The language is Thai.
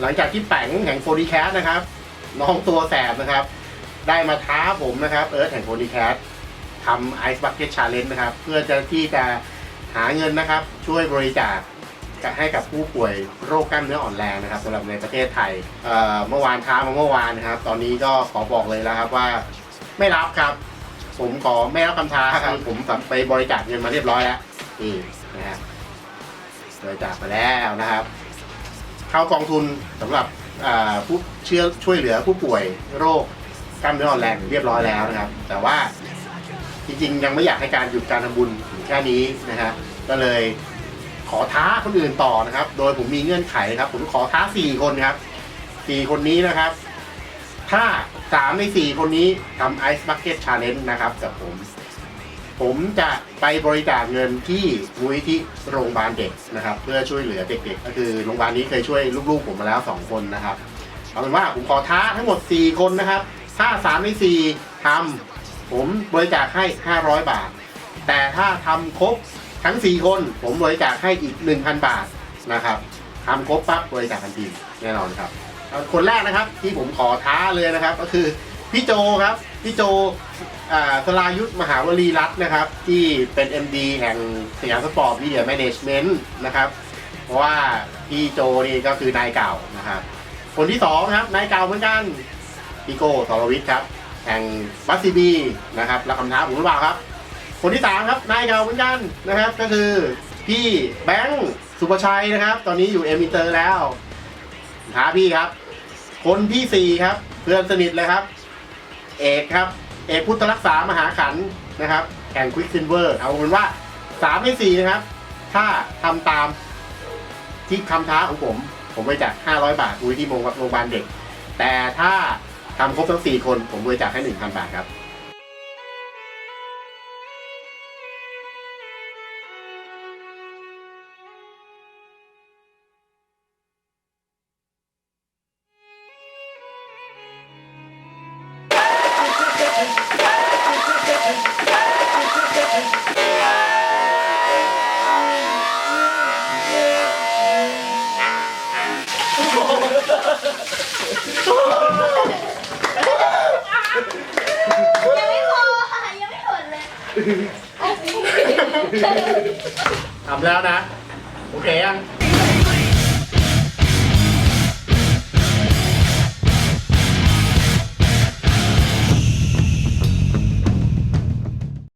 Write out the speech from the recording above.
หลังจากที่แป๋งแห่งโฟดีแคสนะครับ น้องตัวแสบนะครับ ได้มาท้าผมนะครับเอิร์ธแห่งโฟดีแคสทำไอซ์บักเก็ตชาเลนจ์นะครับ เพื่อจะที่จะหาเงินนะครับ ช่วยบริจาคให้กับผู้ป่วยโรคกล้ามเนื้ออ่อนแรงนะครับสำหรับในประเทศไทยเเมื่อวานท้ามาเมื่อวานนะครับ ตอนนี้ก็ขอบอกเลยแล้วครับว่าไม่รับครับ ผมขอไม่รับคำท้าครับผมไปบริจาคเงินมาเรียบร้อยแล้วนี่นะฮะบริจาคไปแล้วนะครับ เข้ากองทุนสำหรับผู้เชื่อช่วยเหลือผู้ป่วยโรคกล้ามเนื้ออ่อนแรงเรียบร้อยแล้วนะครับ แต่ว่าจริงๆ ยังไม่อยากให้การหยุดการทำบุญถึงแค่นี้นะฮะก็เลยขอท้าคนอื่นต่อนะครับ โดยผมมีเงื่อนไขครับ ผมขอท้าสี่คนครับสี่คนนี้นะครับ ถ้าสามในสี่คนนี้ทำไอซ์บักเก็ตชาเลนจ์นะครับกับผม ผมจะไปบริจาคเงินที่มูลนิธิโรงพยาบาลเด็กนะครับ เพื่อช่วยเหลือเด็กๆ ก็คือโรงพยาบาลนี้เคยช่วยลูกๆ ผมมาแล้ว 2 คนนะครับเอาเป็นว่าผมขอท้าทั้งหมด 4 คนนะครับ ถ้า3ใน4ทำผมบริจาคให้ 500 บาท แต่ถ้าทำครบทั้ง 4 คน ผมบริจาคให้อีก 1,000 บาทนะครับทำครบปั๊บบริจาคทันทีแน่นอนครับ คนแรกนะครับที่ผมขอท้าเลยนะครับก็คือ พี่โจครับพี่โจอ่าสลายุทธมหาวลีรัตน์นะครับ ที่เป็น MD แห่งสยามสปอร์ตมีเดียแมネจเมนต์นะครับ เพราะว่าพี่โจนี่ก็คือนายเก่านะครับ คนที่สองครับนายเก่าเหมือนกันพี่โก้สรวิทย์ครับ แห่งบัสซีบีนะครับรับคำท้าผมหรือเปล่าครับ คนที่สามครับนายเก่าเหมือนกันนะครับ ก็คือพี่แบงค์สุภชัยนะครับ ตอนนี้อยู่เอ็มอินเตอร์แล้วท้าพี่ครับ คนที่สี่ครับเพื่อนสนิทเลยครับ เอกครับ เอกพุทธรักษามหาขันนะครับแห่งควิกซินเวอร์เอาเป็นว่าสามในสี่นะครับ ถ้าทำตามที่คำท้าของผม ผมบริจาค500 บาทอุยที่โรงโรงพยาบาลเด็ก แต่ถ้าทำครบทั้ง 4 คน ผมบริจาคให้ 1,000 บาทครับ ยังไม่พอค่ะยังไม่หมดเลยทำแล้วนะ โอเคยัง